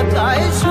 i Ta'ishu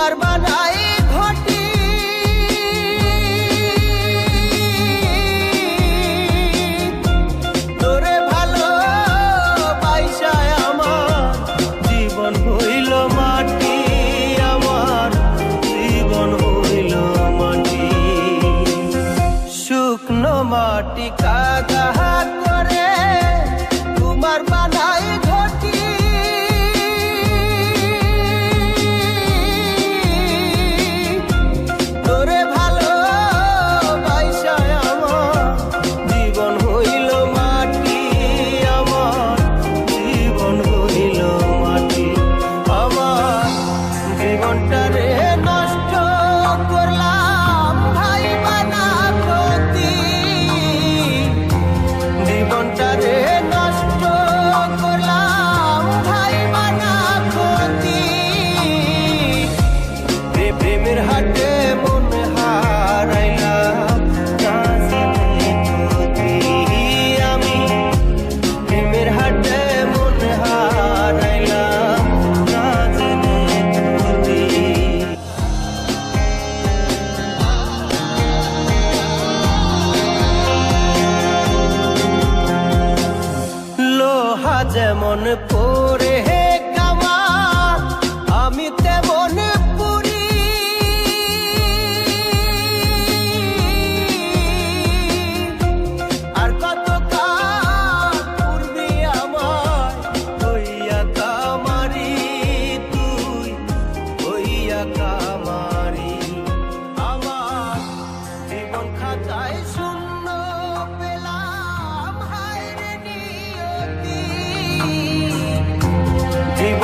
আমার বানায়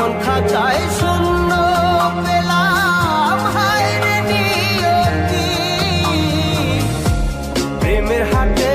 জীবন খাঁচায় শূন্য পেলাম হায় রে নিয়তি। প্রেমের হাটে